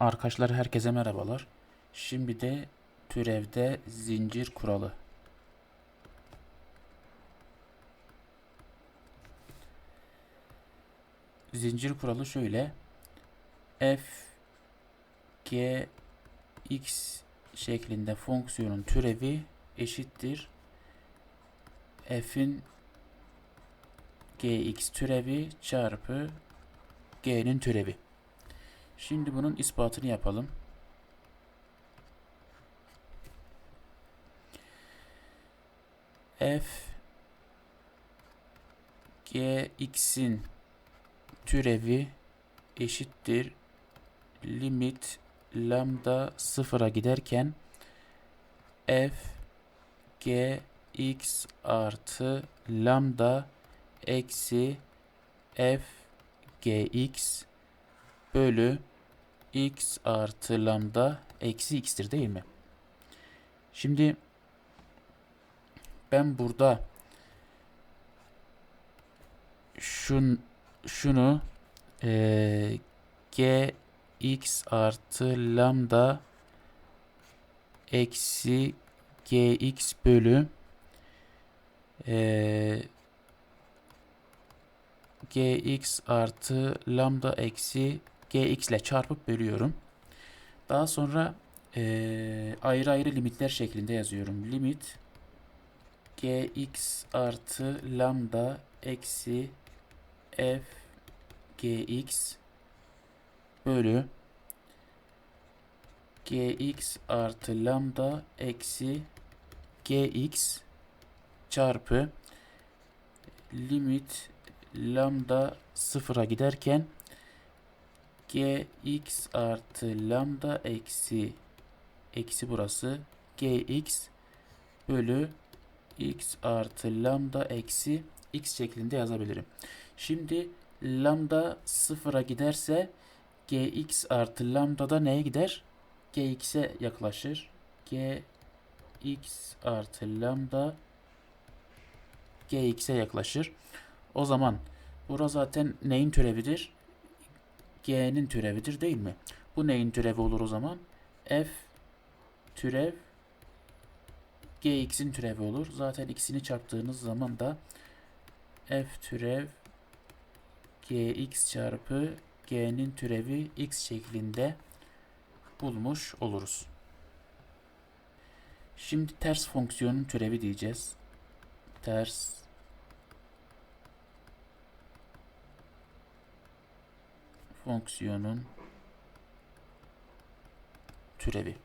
Arkadaşlar herkese merhabalar. Şimdi de türevde zincir kuralı. Zincir kuralı şöyle. f g x şeklinde fonksiyonun türevi eşittir. f'in gx türevi çarpı g'nin türevi. Şimdi bunun ispatını yapalım. f gx'in türevi eşittir limit lambda sıfıra giderken f gx artı lambda eksi f gx bölü x artı lambda eksi x'tir değil mi? Şimdi ben burada şun, şunu eee g x artı lambda eksi gx bölü eee gx artı lambda eksi gx ile çarpıp bölüyorum. Daha sonra eee, ayrı ayrı limitler şeklinde yazıyorum. Limit gx artı lambda eksi f gx bölü gx artı lambda eksi gx çarpı limit lambda sıfıra giderken gx artı lambda eksi eksi burası gx bölü x artı lambda eksi x şeklinde yazabilirim. Şimdi lambda sıfıra giderse gx artı lambda da neye gider? gx'e yaklaşır. gx artı lambda gx'e yaklaşır. O zaman bura zaten neyin türevidir? G'nin türevidir değil mi? Bu neyin türevi olur o zaman? f türev gx'in türevi olur. Zaten ikisini çarptığınız zaman da f türev gx çarpı g'nin türevi x şeklinde bulmuş oluruz. Şimdi ters fonksiyonun türevi diyeceğiz. Ters fonksiyonun türevi.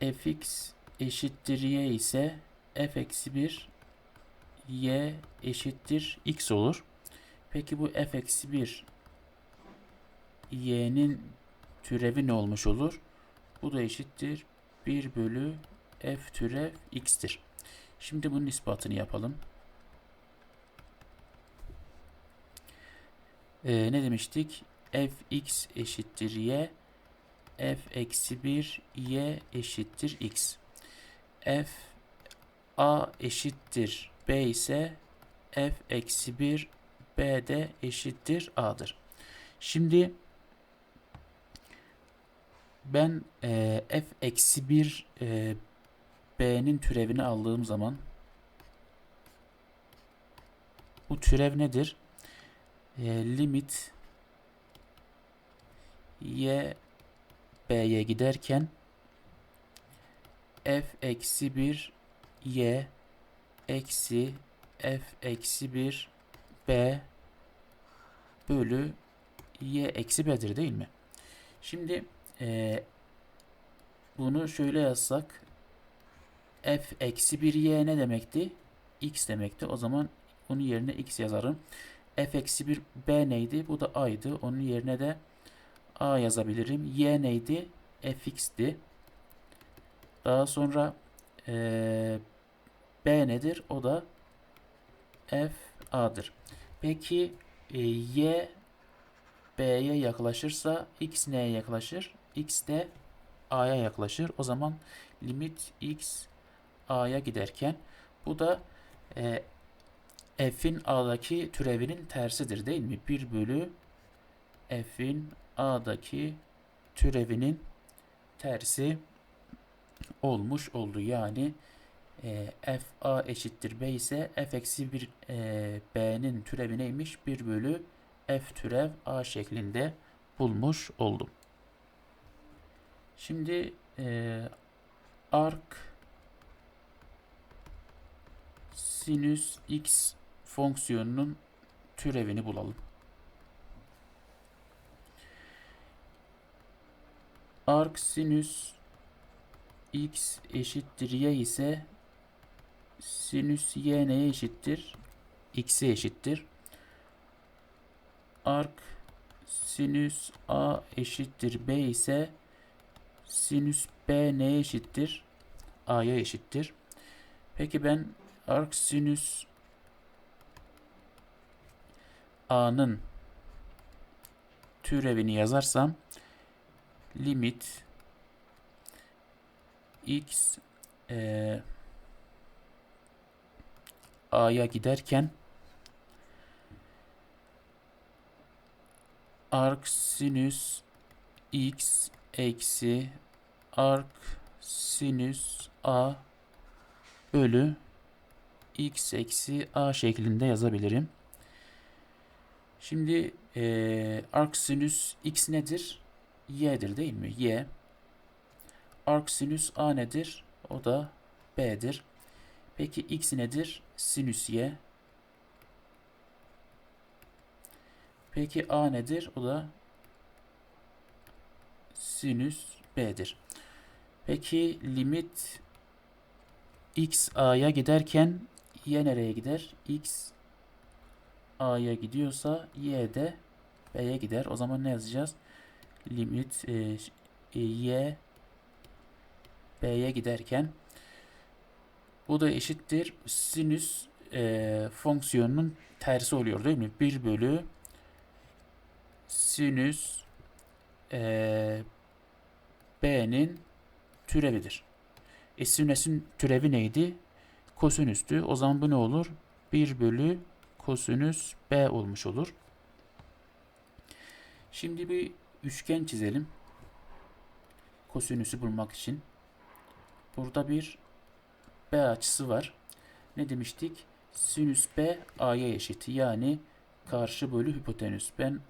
fx eşittir y ise f eksi 1 y eşittir x olur. Peki bu f eksi 1 y'nin türevi ne olmuş olur? Bu da eşittir 1 bölü f türev x'tir. Şimdi bunun ispatını yapalım. Ee, ne demiştik? fx eşittir y f eksi 1 y eşittir x. f a eşittir b ise f eksi 1 b de eşittir a'dır. Şimdi ben e, f eksi 1 e, b'nin türevini aldığım zaman bu türev nedir? E, limit y b'ye giderken f eksi 1 y eksi f eksi 1 b bölü y eksi b'dir değil mi? Şimdi e, bunu şöyle yazsak f eksi 1 y ne demekti? x demekti. O zaman bunun yerine x yazarım. F eksi 1 b neydi? Bu da a'ydı. Onun yerine de a yazabilirim. y neydi? fx'ti. Daha sonra e, b nedir? O da f a'dır. Peki e, y b'ye yaklaşırsa x neye yaklaşır? x de a'ya yaklaşır. O zaman limit x a'ya giderken bu da f'in a'daki türevinin tersidir değil mi? 1 bölü f'in a'daki türevinin tersi olmuş oldu. Yani e, f a eşittir b ise f eksi 1 e, b'nin türevi neymiş? 1 bölü f türev a şeklinde bulmuş oldum. Şimdi e, arc sinüs x fonksiyonunun türevini bulalım. Arc sinüs x eşittir y ise sinüs y neye eşittir? x'e eşittir. Arc sinüs a eşittir b ise sinüs b neye eşittir? a'ya eşittir. Peki ben arc sinüs a'nın türevini yazarsam limit x e, a'ya giderken arc sinüs x eksi arc sinüs a bölü x eksi a şeklinde yazabilirim. Şimdi e, arc sinüs x nedir? y'dir değil mi? y. Arc sinüs a nedir? O da b'dir. Peki x nedir? Sinüs y. Peki a nedir? O da sinüs b'dir. Peki limit x a'ya giderken y nereye gider? x a'ya gidiyorsa y de b'ye gider. O zaman ne yazacağız? Limit e, e, y b'ye giderken bu da eşittir sinüs e, fonksiyonunun tersi oluyor değil mi? 1 bölü sinüs e, b'nin türevidir. E sinüsün türevi neydi? Kosinüstü. O zaman bu ne olur? 1 bölü kosinüs b olmuş olur. Şimdi bir üçgen çizelim. Kosinüsü bulmak için. Burada bir b açısı var. Ne demiştik? Sinüs b a'ya eşit. Yani karşı bölü hipotenüs. Ben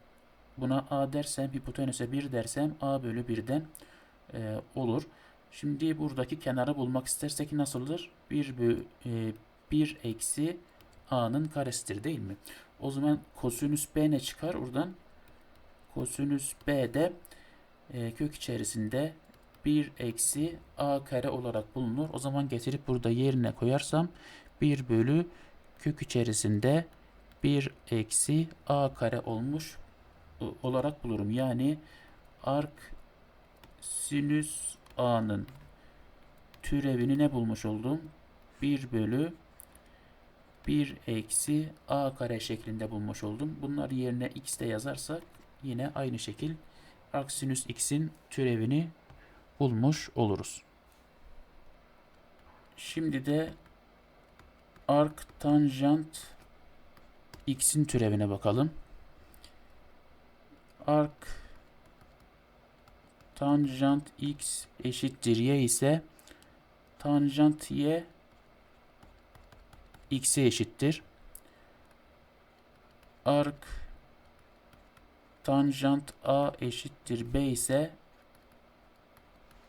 buna a dersem hipotenüse 1 dersem a bölü 1'den e, olur. Şimdi buradaki kenarı bulmak istersek nasıl olur? 1 bölü e, 1 eksi a'nın karesidir değil mi? O zaman kosinüs b ne çıkar? Oradan kosinüs b de e, kök içerisinde 1 eksi a kare olarak bulunur. O zaman getirip burada yerine koyarsam 1 bölü kök içerisinde 1 eksi a kare olmuş olarak bulurum. Yani arc sinüs a'nın türevini ne bulmuş oldum? 1 bölü 1 eksi a kare şeklinde bulmuş oldum. Bunlar yerine x de yazarsak yine aynı şekil arc sinüs x'in türevini bulmuş oluruz. Şimdi de arc tanjant x'in türevine bakalım. Arc tanjant x eşittir y ise tanjant y x'e eşittir. Arc tanjant a eşittir b ise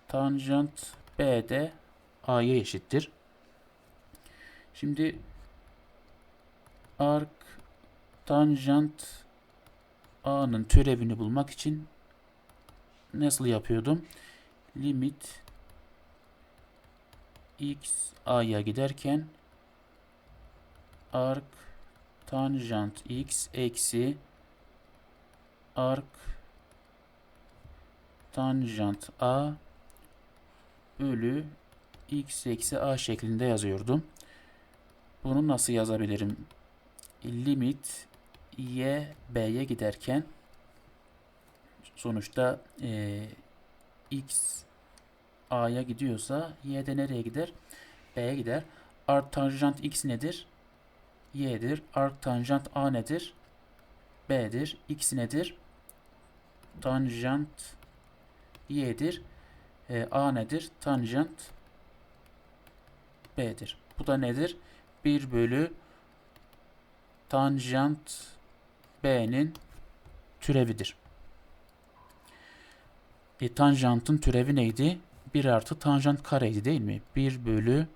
tanjant b de a'ya eşittir. Şimdi arc tanjant a'nın türevini bulmak için nasıl yapıyordum? Limit x a'ya giderken arc tanjant x eksi arc tanjant a bölü x eksi a şeklinde yazıyordum. Bunu nasıl yazabilirim? Limit y b'ye giderken sonuçta e, x a'ya gidiyorsa y de nereye gider? b'ye gider. Art tanjant x nedir? Y'dir. Arc tanjant a nedir? b'dir. x nedir? Tanjant y'dir. E, a nedir? Tanjant b'dir. Bu da nedir? 1 bölü tanjant b'nin türevidir. E, tanjantın türevi neydi? 1 artı tanjant kareydi değil mi? 1 bölü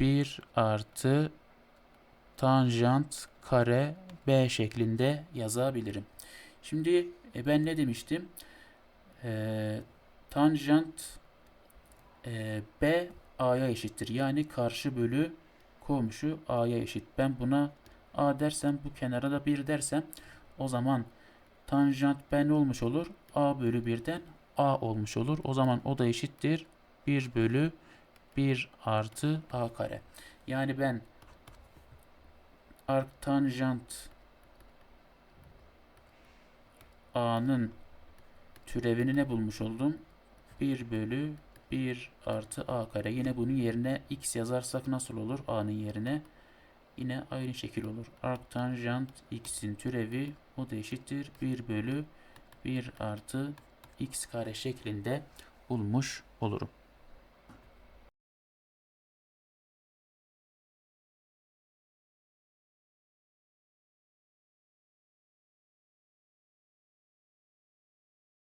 1 artı tanjant kare b şeklinde yazabilirim. Şimdi e, ben ne demiştim? E, tanjant e, b a'ya eşittir. Yani karşı bölü komşu a'ya eşit. Ben buna a dersem bu kenara da 1 dersem o zaman tanjant b ne olmuş olur? a bölü 1'den a olmuş olur. O zaman o da eşittir. 1 bölü 1 artı a kare. Yani ben arktanjant a'nın türevini ne bulmuş oldum? 1 bölü 1 artı a kare. Yine bunun yerine x yazarsak nasıl olur? a'nın yerine yine aynı şekil olur. Arktanjant x'in türevi o da eşittir. 1 bölü 1 artı x kare şeklinde bulmuş olurum.